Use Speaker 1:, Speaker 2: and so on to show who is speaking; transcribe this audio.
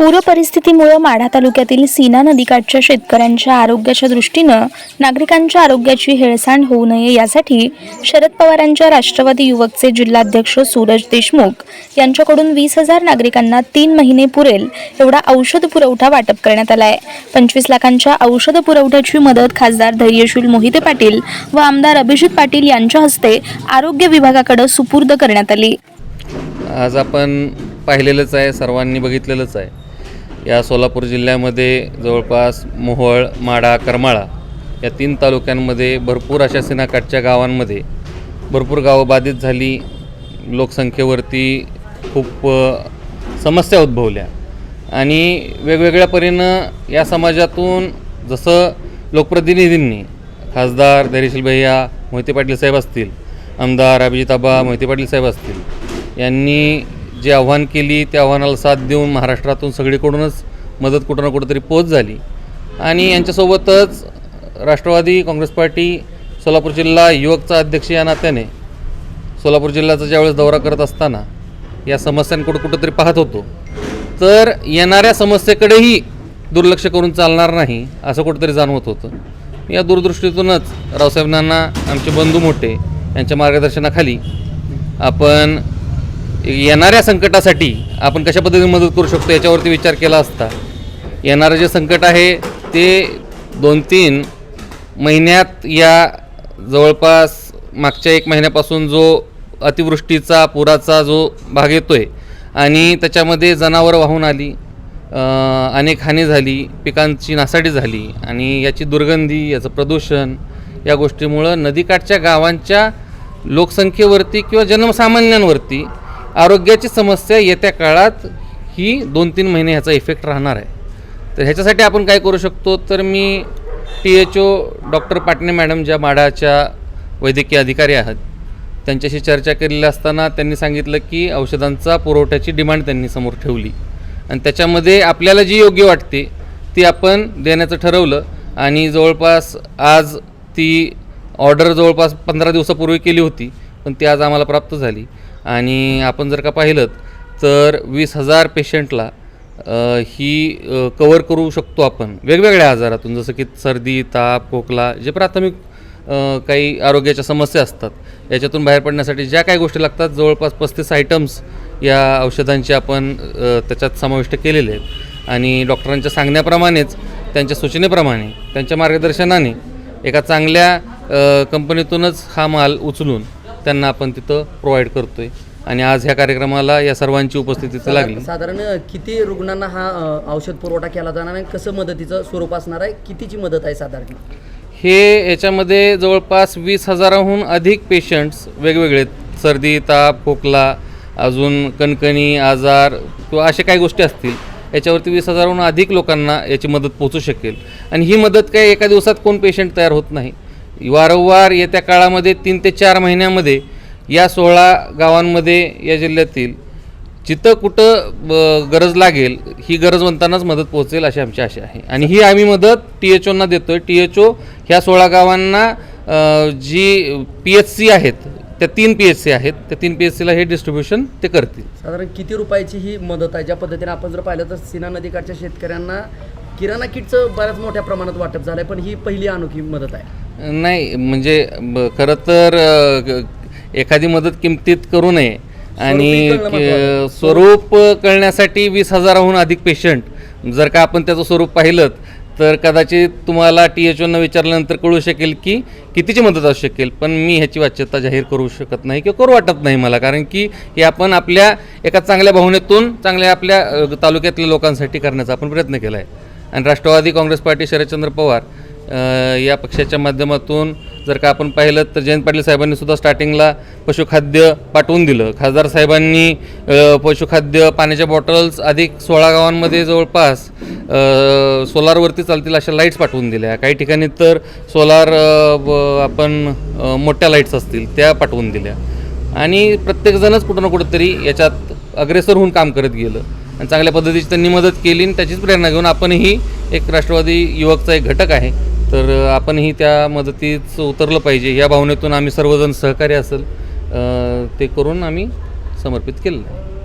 Speaker 1: पूर परिस्थितीमुळे माढा तालुक्यातील सीना नदीकाठच्या शेतकऱ्यांच्या आरोग्याच्या दृष्टीनं नागरिकांच्या आरोग्याची हेळसांड होऊ नये यासाठी शरद पवारांच्या राष्ट्रवादी युवकचे जिल्हाध्यक्ष सूरज देशमुख यांच्याकडून वीस हजार नागरिकांना तीन महिने पुरेल एवढा औषध पुरवठा वाटप करण्यात आला आहे पंचवीस लाखांच्या औषध पुरवठ्याची मदत खासदार धैर्यशील मोहिते पाटील व आमदार अभिजित पाटील यांच्या हस्ते आरोग्य विभागाकडे सुपूर्द करण्यात आली.
Speaker 2: आज आपण पाहिलेलंच आहे सर्वांनी बघितलेलंच आहे. या सोलापूर जिल्ह्यामध्ये जवळपास मोहोळ माडा करमाळा या तीन तालुक्यांमध्ये भरपूर अशा सिनाकाठच्या गावांमध्ये भरपूर गावं बाधित झाली. लोकसंख्येवरती खूप समस्या उद्भवल्या. आणि वेगवेगळ्या परीनं या समाजातून जसं लोकप्रतिनिधींनी खासदार धैर्यशील भैया मोहिते पाटील साहेब असतील आमदार अभिजित आबा मोहिते पाटील साहेब असतील यांनी जे आव्हान केली त्या आव्हानाला साथ देऊन महाराष्ट्रातून सगळीकडूनच मदत कुठं ना कुठंतरी पोच झाली. आणि यांच्यासोबतच राष्ट्रवादी काँग्रेस पार्टी सोलापूर जिल्हा युवकचा अध्यक्ष या नात्याने सोलापूर जिल्ह्याचा ज्यावेळेस दौरा करत असताना या समस्यांकडे कुठंतरी पाहत होतो. तर येणाऱ्या समस्येकडेही दुर्लक्ष करून चालणार नाही असं कुठंतरी जाणवत होतं. या दूरदृष्टीतूनच रावसाहेबांना आमचे बंधू मोठे यांच्या मार्गदर्शनाखाली आपण येणाऱ्या संकटासाठी आपण कशा पद्धतीने मदत करू शकतो याच्यावरती विचार केला असता येणारं जे संकट आहे ते दोन तीन महिन्यात या जवळपास मागच्या एक महिन्यापासून जो अतिवृष्टीचा पुराचा जो भाग येतो आहे आणि त्याच्यामध्ये जनावरं वाहून आली अनेक हानी झाली पिकांची नासाडी झाली आणि याची दुर्गंधी याचं प्रदूषण या गोष्टीमुळं नदीकाठच्या गावांच्या लोकसंख्येवरती किंवा जनसामान्यांवरती आरोग्याची समस्या येत्या काळात ही दोन तीन महिने ह्याचा इफेक्ट राहणार आहे. तर ह्याच्यासाठी आपण काय करू शकतो? तर मी T H O doctor Patne madam ज्या माडाच्या वैद्यकीय अधिकारी आहात त्यांच्याशी चर्चा केलेली असताना त्यांनी सांगितलं की औषधांचा पुरवठ्याची डिमांड त्यांनी समोर ठेवली. आणि त्याच्यामध्ये आपल्याला जी योग्य वाटते ती आपण देण्याचं ठरवलं आणि जवळपास आज ती ऑर्डर जवळपास पंधरा दिवसापूर्वी केली होती पण ती आज आम्हाला प्राप्त झाली. आणि आपण जर का पाहिलं तर वीस हजार पेशंटला ही कवर करू शकतो आपण वेगवेगळ्या आजारातून. जसं की सर्दी ताप खोकला जे प्राथमिक काही आरोग्याच्या समस्या असतात. याच्यातून बाहेर पडण्यासाठी ज्या काही गोष्टी लागतात जवळपास पस्तीस आयटम्स या औषधांचे आपण त्याच्यात समाविष्ट केलेले आहेत. आणि डॉक्टरांच्या सांगण्याप्रमाणेच त्यांच्या सूचनेप्रमाणे त्यांच्या मार्गदर्शनाने एका चांगल्या कंपनीतूनच हा माल उचलून त्यांना आपण तिथं प्रोव्हाइड करतो आहे आणि आज ह्या कार्यक्रमाला या सर्वांची उपस्थिती लागली.
Speaker 3: साधारण किती रुग्णांना हा औषध पुरवठा केला जाणार आहे कसं मदतीचं स्वरूप असणार आहे? कितीची मदत आहे साधारण?
Speaker 2: हे याच्यामध्ये जवळपास वीस हजाराहून अधिक पेशंट्स वेगवेगळे. सर्दी ताप खोकला अजून कणकणी आजार किंवा अशा काही गोष्टी असतील. याच्यावरती वीस हजाराहून अधिक लोकांना याची मदत पोचू शकेल. आणि ही मदत काय एका दिवसात कोण पेशंट तयार होत नाही? वारंवार येत्या काळामध्ये तीन ते चार महिन्यामध्ये या सोळा गावांमध्ये या जिल्ह्यातील जिथं कुठं गरज लागेल ही गरजवंतांनाच मदत पोहोचेल अशी आमची आशा आहे. आणि ही आम्ही मदत टी एच ओना देतो आहे टी एच ओ ह्या सोळा गावांना जी पी एच सी आहेत त्या तीन पी एच सी आहेत त्या तीन पी एच सीला हे डिस्ट्रीब्युशन ते करतील.
Speaker 3: साधारण किती रुपयाची ही मदत आहे? ज्या पद्धतीने आपण जर पाहिलं तर सीना नदीकाठच्या शेतकऱ्यांना किराणा किटचं बऱ्याच मोठ्या प्रमाणात वाटप झालं आहे पण ही पहिली अनोखी मदत आहे.
Speaker 2: नाही म्हणजे ब- खरं तर अ, एखादी मदत किमतीत करू नये. आणि
Speaker 3: स्वरूपी कळणं महत्त्वाचं.
Speaker 2: क- स्वरूप कळण्यासाठी वीस हजाराहून अधिक पेशंट जर का आपण त्याचं स्वरूप पाहिलं तर कदाचित तुम्हाला टी एच ओनं विचारल्यानंतर कळू शकेल की कितीची मदत असू शकेल. पण मी ह्याची वाच्यता जाहीर करू शकत नाही किंवा करू वाटत नाही मला. कारण की हे आपण आपल्या एका चांगल्या भावनेतून चांगल्या आपल्या अ, तालुक्यातल्या लोकांसाठी करण्याचा आपण प्रयत्न केला आहे आणि राष्ट्रवादी काँग्रेस पार्टी शरदचंद्र पवार या पक्षाच्या माध्यमातून जर का आपण पाहिलं तर जयंत पाटील साहेबांनी सुद्धा स्टार्टिंगला पशुखाद्य पाठवून दिलं. खासदार साहेबांनी पशुखाद्य पाण्याच्या बॉटल्स अधिक सोळा गावांमध्ये जवळपास सोलारवरती चालतील अशा लाईट्स पाठवून दिल्या. काही ठिकाणी तर सोलार व आपण मोठ्या लाईट्स असतील त्या पाठवून दिल्या. आणि प्रत्येकजणच कुठं ना कुठंतरी याच्यात अग्रेसर होऊन काम करत गेलं. आणि चांगल्या पद्धतीची त्यांनी मदत केली आणि त्याचीच प्रेरणा घेऊन आपणही एक राष्ट्रवादी युवकचा एक घटक आहे. तर आपणही त्या मदतीच उतरलं पाहिजे. या भावनेतून आम्ही सर्वजण सहकार्य असेल ते करून आम्ही समर्पित केलेलं आहे.